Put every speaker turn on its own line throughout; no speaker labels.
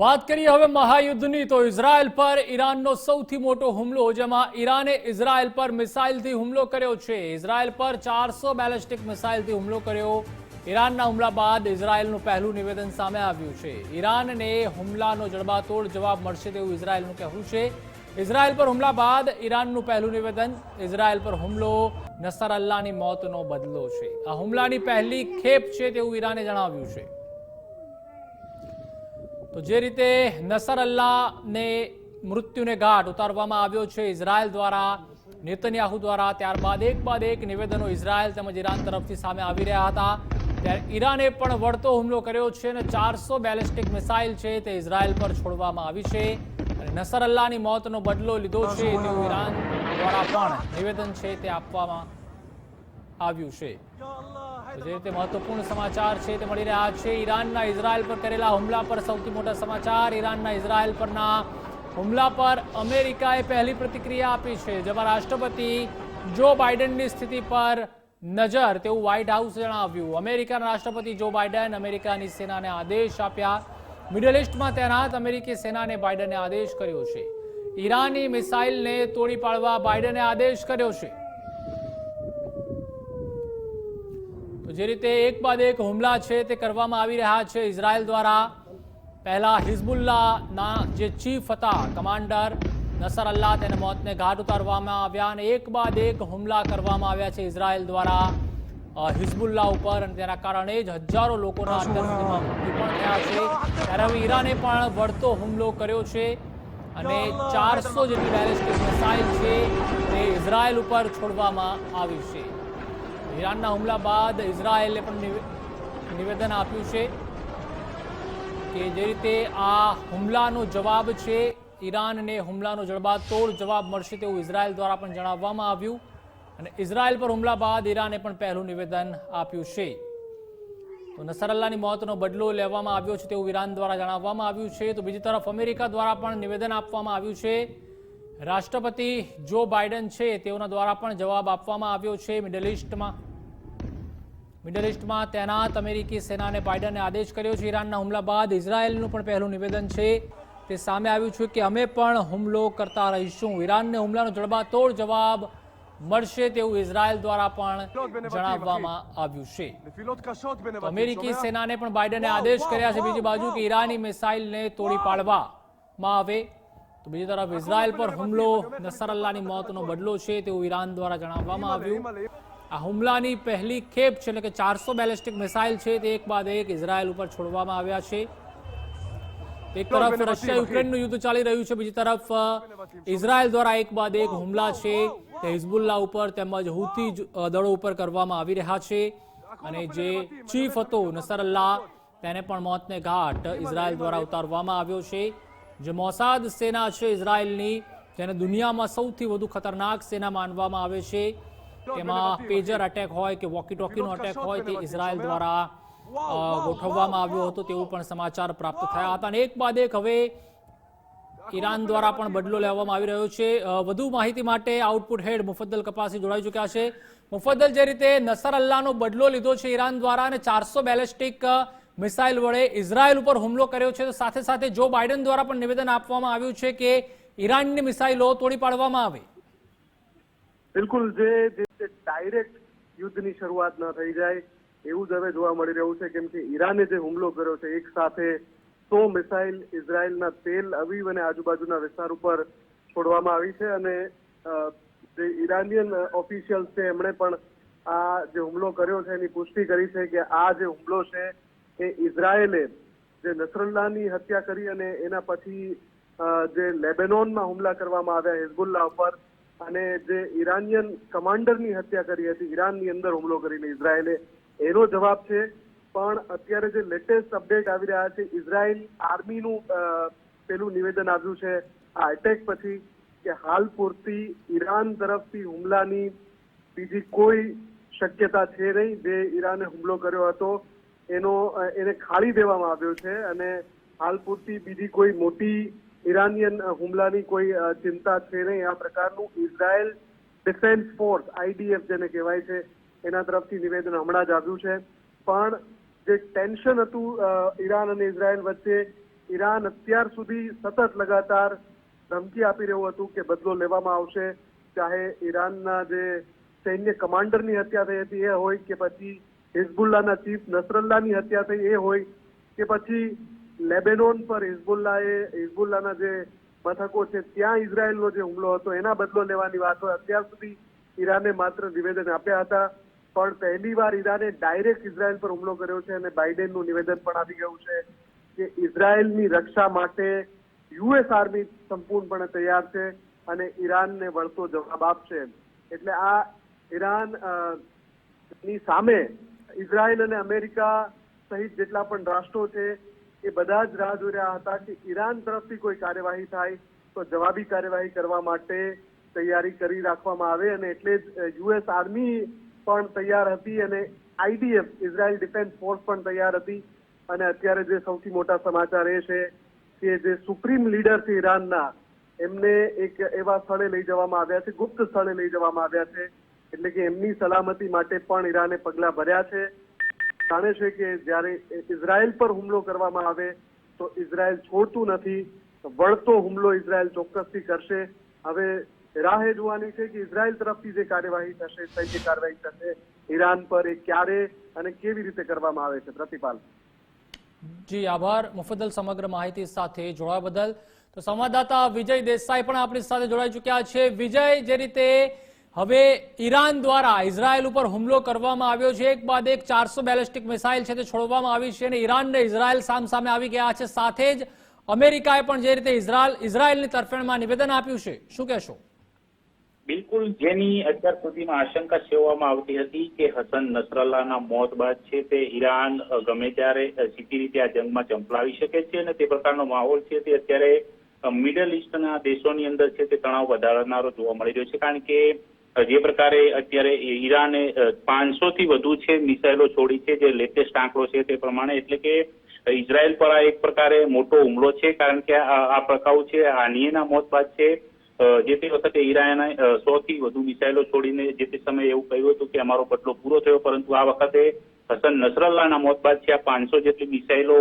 વાત કરીએ હવે મહાયુદ્ધની, તો ઇઝરાયલ પર ઈરાનનો સૌથી મોટો હુમલો, જેમાં ઈરાને ઇઝરાયલ પર મિસાઇલથી હુમલો કર્યો છે. ઇઝરાયલ પર ચારસો બેલેસ્ટિક મિસાઇલથી હુમલો કર્યો. ઈરાનના હુમલા બાદ ઇઝરાયલનું પહેલું નિવેદન સામે આવ્યું છે. ઈરાનને હુમલાનો જડબાતોડ જવાબ મળશે તેવું ઇઝરાયલનું કહેવું છે. ઇઝરાયલ પર હુમલા બાદ ઈરાનનું પહેલું નિવેદન, ઇઝરાયલ પર હુમલો, નસર અલ્લાહની મોતનો બદલો છે. આ હુમલાની પહેલી ખેપ છે તેવું ઈરાને જણાવ્યું છે. તો જે રીતે નસર અલ્લાહને મૃત્યુને ઘાટ ઉતારવામાં આવ્યો છે ઇઝરાયલ દ્વારા, નેતન્યાહુ દ્વારા, ત્યારબાદ એક બાદ એક નિવેદનો ઇઝરાયલ તેમજ ઈરાન તરફથી સામે આવી રહ્યા હતા. ત્યારે ઈરાને પણ વળતો હુમલો કર્યો છે અને ચારસો બેલેસ્ટિક મિસાઇલ છે તે ઇઝરાયલ પર છોડવામાં આવી છે અને નસર અલ્લાહની મોતનો બદલો લીધો છે તેવું ઈરાન દ્વારા પણ નિવેદન છે તે આપવામાં આવ્યું છે. જે રીતે મહત્વપૂર્ણ સમાચાર છે તે મળી રહ્યા છે. ઈરાનના ઇઝરાયલ પર કરેલા હુમલા પર સૌથી મોટા સમાચાર ઈરાનના ઇઝરાયલ પરના હુમલા પર અમેરિકાએ પહેલી પ્રતિક્રિયા આપી છે. જેમાં રાષ્ટ્રપતિ જો બાઇડનની સ્થિતિ પર નજર તેવું વ્હાઇટ હાઉસે જણાવ્યું. અમેરિકાના રાષ્ટ્રપતિ જો બાઇડન અમેરિકાની સેનાને આદેશ આપ્યા. મિડલ ઇસ્ટમાં તૈનાત અમેરિકી સેનાને બાઇડને આદેશ કર્યો છે. ઈરાની મિસાઇલને તોડી પાડવા બાઇડને આદેશ કર્યો છે. જે રીતે એક બાદ એક હુમલા છે તે કરવામાં આવી રહ્યા છે. ઇઝરાયલ દ્વારા પહેલાં હિઝબુલ્લાના જે ચીફ હતા કમાન્ડર નસર અલ્લાહ તેને મોતને ઘાટ ઉતારવામાં આવ્યા અને એક બાદ એક હુમલા કરવામાં આવ્યા છે ઇઝરાયલ દ્વારા હિઝબુલ્લા ઉપર અને તેના કારણે જ હજારો લોકોના અત્યાર મૃત્યુ પણ થયા છે. ત્યારે હવે ઈરાને પણ વળતો હુમલો કર્યો છે અને ચારસો જેટલી બેલિસ્ટિક મિસાઇલ છે તે ઇઝરાયલ ઉપર છોડવામાં આવી છે. ઈરાનના હુમલા બાદ ઇઝરાયેલે પણ નિવેદન આપ્યું છે કે જે રીતે આ હુમલાનો જવાબ છે, ઈરાનને હુમલાનો જડબાતોડ જવાબ મળશે તેવું ઇઝરાયલ દ્વારા પણ જણાવવામાં આવ્યું અને ઇઝરાયલ પર હુમલા બાદ ઈરાને પણ પહેલું નિવેદન આપ્યું છે. તો નસરલ્લાની મોતનો બદલો લેવામાં આવ્યો છે તેવું ઈરાન દ્વારા જણાવવામાં આવ્યું છે. તો બીજી તરફ અમેરિકા દ્વારા પણ નિવેદન આપવામાં આવ્યું છે રાષ્ટ્રપતિ જો બાઇડન છે તેઓના દ્વારા પણ જવાબ આપવામાં આવ્યો છે મિડલ ઇસ્ટમાં મિડલ ઇસ્ટમાં તૈનાત અમેરિકી સેનાને બાઇડને આદેશ કર્યો છે ઈરાનના હુમલા બાદ ઇઝરાયેલનું પણ પહેલું નિવેદન છે. તે સામે આવ્યું છે કે અમે પણ હુમલો કરતા રહીશું. ઈરાનને હુમલાનો જડબાતોડ જવાબ મળશે તેવું ઇઝરાયલ દ્વારા પણ જણાવવામાં આવ્યું છે. અમેરિકી સેનાને પણ બાઇડને આદેશ કર્યા છે. બીજી બાજુ કે ઈરાની મિસાઇલને તોડી પાડવામાં આવે. તો બીજી તરફ ઇઝરાયલ પર હુમલો નસરલ્લાની મોતનો બદલો છે તેવું ઈરાન દ્વારા જણાવવામાં આવ્યું. આ હુમલાની પહેલી ખેપ છે એટલે કે ચારસો બેલેસ્ટિક મિસાઇલ છે તે એક બાદ એક ઇઝરાયલ ઉપર છોડવામાં આવ્યા છે. એક તરફ રશિયા યુક્રેનનું યુદ્ધ ચાલી રહ્યું છે બીજી તરફ ઇઝરાયલ દ્વારા એક બાદ એક હુમલા છે તે હિઝબુલ્લા ઉપર તેમજ હુતી દળો ઉપર કરવામાં આવી રહ્યા છે. અને જે ચીફ હતો નસરલ્લાહ તેને પણ મોતને ઘાટ ઇઝરાયલ દ્વારા ઉતારવામાં આવ્યો છે. જે મોસાદ સેના છે ઇઝરાયલની જેને દુનિયામાં સૌથી વધુ ખતરનાક સેના માનવામાં આવે છે. તેમાં પેજર અટેક હોય કે વોકી ટોકીનો અટેક હોય તે ઇઝરાયલ દ્વારા ગોઠવવામાં આવ્યો હતો તેવું પણ સમાચાર પ્રાપ્ત થયા હતા. અને એક બાદ એક હવે ઈરાન દ્વારા પણ બદલો લેવામાં આવી રહ્યો છે. વધુ માહિતી માટે આઉટપુટ હેડ મુફદ્દલ કપાસી જોડાઈ ચૂક્યા છે. મુફદ્દલ જે રીતે નસર અલ્લાહનો બદલો લીધો છે ઈરાન દ્વારા અને ચારસો બેલેસ્ટિક મિસાઇલ વડે ઇઝરાયલ ઉપર હુમલો કર્યો છે. તો સાથે સાથે જો બાઇડન દ્વારા પણ નિવેદન આપવામાં આવ્યું છે કે ઈરાનની મિસાઇલો તોડી પાડવામાં આવે.
બિલકુલ, જે ડાયરેક્ટ યુદ્ધની શરૂઆત ન થઈ જાય, એવું જ હવે જોવા મળી રહ્યું છે. કેમ કે ઈરાને જે હુમલો કર્યો છે, એક સાથે સો મિસાઇલ ઇઝરાયલના તેલ, અવીવ અને આજુબાજુના વિસ્તાર ઉપર છોડવામાં આવી છે. અને જે ઈરાનિયન ઓફિશિયલ્સ છે, એમણે પણ આ જે હુમલો કર્યો છે, એની પુષ્ટિ કરી છે કે આ જે હુમલો છે એ ઇઝરાયેલે જે નસરલ્લાની હત્યા કરી અને એના પછી જે લેબેનોનમાં હુમલા કરવામાં આવ્યા હિઝબુલ્લા ઉપર અને જે ઈરાનિયન કમાન્ડરની હત્યા કરી હતી, ઈરાનની અંદર હુમલો કરીને ઇઝરાયેલે, એનો જવાબ છે, પણ અત્યારે જે લેટેસ્ટ અપડેટ આવી રહ્યા છે, ઇઝરાયેલ આર્મીનું પેલું નિવેદન આવ્યું છે, આ એટેક પછી કે હાલ પૂરતી ઈરાન તરફથી હુમલાની બીજી કોઈ શક્યતા છે નહીં, જે ઈરાને હુમલો કર્યો હતો. એનો એને ખાળી દેવામાં આવ્યો છે અને હાલ પૂરતી બીજી કોઈ મોટી ઈરાનિયન હુમલાની કોઈ ચિંતા છે નહીં. આ પ્રકારનું ઇઝરાયલ ડિફેન્સ ફોર્સ, આઈડીએફ જેને કહેવાય છે, એના તરફથી નિવેદન હમણાં જ આવ્યું છે. પણ જે ટેન્શન હતું ઈરાન અને ઇઝરાયલ વચ્ચે, ઈરાન અત્યાર સુધી સતત લગાતાર ધમકી આપી રહ્યું હતું કે બદલો લેવામાં આવશે. ચાહે ઈરાનના જે સૈન્ય કમાન્ડરની હત્યા થઈ હતી, એ હોય કે પછી હિઝબુલ્લાના ચીફ નસરલ્લાની હત્યા થઈ એ હોય કે પછી લેબેનોન પર હિઝબુલ્લાએ હિઝબુલ્લાના જે મથકો છે, ત્યાં ઇઝરાયલનો જે હુમલો હતો, એના બદલો લેવાની વાત હોય. અત્યાર સુધી ઈરાને માત્ર નિવેદન આપ્યા હતા, પણ પહેલીવાર ઈરાને ડાયરેક્ટ ઇઝરાયલ પર હુમલો કર્યો છે અને બાઇડેનનું નિવેદન પણ આવી ગયું છે કે ઇઝરાયલની રક્ષા માટે યુએસ આર્મી સંપૂર્ણપણે તૈયાર છે અને ઈરાનને વળતો જવાબ આપશે. એટલે આ ઈરાનની સામે ઇઝરાયલ અને અમેરિકા સહિત જેટલા પણ રાષ્ટ્રો છે, એ બધા જ રાહ જોઈ રહ્યા હતા કે ઈરાન તરફથી કોઈ કાર્યવાહી થાય તો જવાબી કાર્યવાહી કરવા માટે તૈયારી કરી રાખવામાં આવે અને એટલે જ યુએસ આર્મી પણ તૈયાર હતી અને આઈડીએફ, ઇઝરાયલ ડિફેન્સ ફોર્સ પણ તૈયાર હતી. અને અત્યારે જે સૌથી મોટા સમાચાર એ છે કે જે સુપ્રીમ લીડર છે ઈરાનના, એમને એક એવા સ્થળે લઈ જવામાં આવ્યા છે, ગુપ્ત સ્થળે લઈ જવામાં આવ્યા છે. એટલે કે એમની સલામતી માટે પણ ઈરાને પગલા ભર્યા છે. જાણે છે કે જ્યારે ઇઝરાયલ પર હુમલો કરવામાં આવે, તો ઇઝરાયલ છોડતું નથી વળતો હુમલો ઇઝરાયલ ચોક્કસથી કરશે. હવે રાહ જોવાની છે કે ઇઝરાયલ તરફથી જે કાર્યવાહી થશે સૈન્ય કાર્યવાહી થશે, ઈરાન પર એ ક્યારે અને કેવી રીતે કરવામાં આવે છે? પ્રતિપાલ.
જી, આભાર. મુફદ્દલ સમગ્ર માહિતી સાથે જોડાવા બદલ. તો સંવાદદાતા વિજય દેસાઈ પણ આપણી સાથે જોડાઈ ચૂક્યા છે. વિજય, જે રીતે હવે ઈરાન દ્વારા ઇઝરાયલ ઉપર હુમલો કરવામાં આવ્યો છે. એક બાદ એક ચારસો બેલેસ્ટિક મિસાઇલ છે તે છોડવામાં આવી છે અને ઈરાન ને ઇઝરાયલ સામસામે આવી ગયા છે. સાથે જ અમેરિકાએ પણ જે રીતે ઇઝરાયલ, ઇઝરાયલની તરફેણમાં નિવેદન આપ્યું છે, શું કહેશો?
બિલકુલ, જેની અત્યાર સુધીમાં આશંકા સેવવામાં આવતી હતી કે હસન નસરલ્લાના મોત બાદ છે તે ઈરાન ગમે ત્યારે સીધી રીતે આ જંગમાં ચંપલાવી શકે છે અને તે પ્રકારનો માહોલ છે તે અત્યારે મિડલ ઇસ્ટના દેશોની અંદર છે તે તણાવ વધારનારો જોવા મળી રહ્યો છે. કારણ કે જે પ્રકારે અત્યારે ઈરાને પાંચસો થી વધુ છે મિસાઇલો છોડી છે, જે લેટેસ્ટ આંકડો છે તે પ્રમાણે. એટલે કે ઇઝરાયલ પર આ એક પ્રકારે મોટો હુમલો છે, કારણ કે આ પ્રકારો છે આનીયના મોત બાદ છે. જે તે વખતે ઈરાને સો થી વધુ મિસાઇલો છોડીને જે તે સમયે એવું કહ્યું હતું કે અમારો બદલો પૂરો થયો, પરંતુ આ વખતે હસન નસરલ્લાના મોત બાદ છે આ પાંચસો જેટલી મિસાઇલો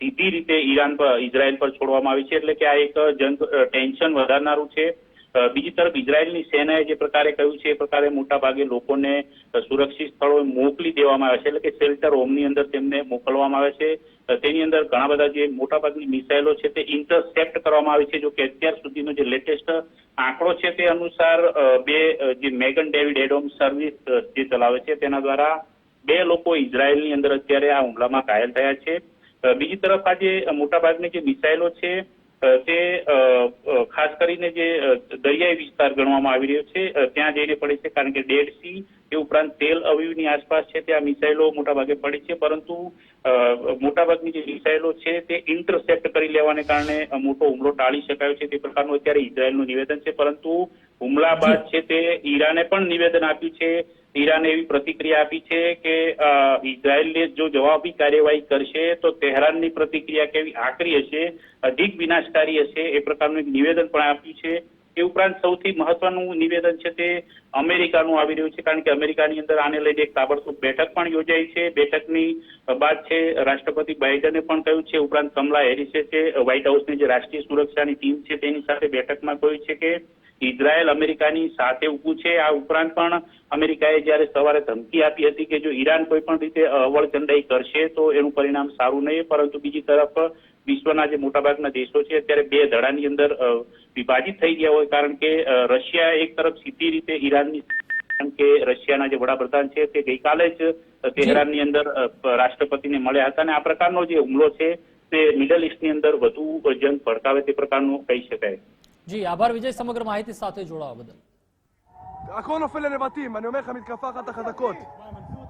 સીધી રીતે ઈરાન પર, ઇઝરાયલ પર છોડવામાં આવી છે. એટલે કે આ એક જંગ ટેન્શન વધારનારું છે. બીજી તરફ ઇઝરાયલની સેનાએ જે પ્રકારે કહ્યું છે, એ પ્રકારે મોટા ભાગે લોકોને સુરક્ષિત સ્થળોએ મોકલી દેવામાં આવે છે. એટલે કે શેલ્ટર હોમની અંદર તેમને મોકલવામાં આવે છે. તેની અંદર ઘણા બધા જે મોટાભાગની મિસાઇલો છે, તે ઇન્ટરસેપ્ટ કરવામાં આવી છે. જો કે અત્યાર સુધીનો જે લેટેસ્ટ આંકડો છે, તે અનુસાર બે જે મેગન ડેવિડ એડોમ સર્વિસ જે ચલાવે છે, તેના દ્વારા બે લોકો ઇઝરાયલની અંદર અત્યારે આ હુમલામાં ઘાયલ થયા છે. બીજી તરફ આ જે મોટાભાગની જે મિસાઇલો છે તે ખાસ કરીને જે દરિયાઈ વિસ્તાર ગણવામાં આવી રહ્યો છે ત્યાં જઈને પડે છે કારણ કે ડેડ સી એ ઉપરાંત તેલ અવિવની આસપાસ છે, ત્યાં મિસાઇલો મોટાભાગે પડી છે, પરંતુ મોટાભાગની જે મિસાઇલો છે તે ઇન્ટરસેપ્ટ કરી લેવાને કારણે મોટો હુમલો ટાળી શકાયો છે તે પ્રકારનું અત્યારે ઇઝરાયલનું નિવેદન છે. પરંતુ હુમલા બાદ છે તે ઈરાને પણ નિવેદન આપ્યું છે. ઈરાને એવી પ્રતિક્રિયા આપી છે કે અ, ઇઝરાયલે જો જવાબી કાર્યવાહી કરશે તો તેહરાનની પ્રતિક્રિયા કેવી આકરી હશે અધિક વિનાશકારી હશે એ પ્રકારનું એક નિવેદન પણ આપ્યું છે. એ ઉપરાંત સૌથી મહત્વનું નિવેદન છે તે અમેરિકાનું આવી રહ્યું છે, કારણ કે અમેરિકાની અંદર આને લઈને એક તાબડતોબ બેઠક પણ યોજાઈ છે. બેઠકની બાદ છે, રાષ્ટ્રપતિ બાઇડને પણ કહ્યું છે, ઉપરાંત કમલા હેરિસે છે, વ્હાઇટ હાઉસની જે રાષ્ટ્રીય સુરક્ષાની ટીમ છે તેની સાથે બેઠકમાં કહ્યું છે કે ઇઝરાયલ અમેરિકાની સાથે ઊભું છે. આ ઉપરાંત પણ અમેરિકાએ જ્યારે સવારે ધમકી આપી હતી કે જો ઈરાન કોઈ પણ રીતે અવળચંડાઈ કરશે, તો એનું પરિણામ સારું નહીં. પરંતુ બીજી તરફ વિશ્વના જે મોટાભાગના દેશો છે, અત્યારે બે ધડાની અંદર વિભાજિત થઈ ગયા હોય. કારણ કે રશિયા એક તરફ સીધી રીતે ઈરાનની કારણ કે રશિયાના જે વડાપ્રધાન છે, તે ગઈકાલે જ તેહરાનની અંદર રાષ્ટ્રપતિને મળ્યા હતા. અને આ પ્રકારનો જે હુમલો છે, તે મિડલ ઇસ્ટની અંદર વધુ જંગ ભડકાવે તે પ્રકારનું કહી શકાય.
જી આભાર વિજય સમગ્ર માહિતી સાથે જોડાવા બદલ
הכל נופל לנבטים, אני אומר לך, מתקפה אחת החזקות.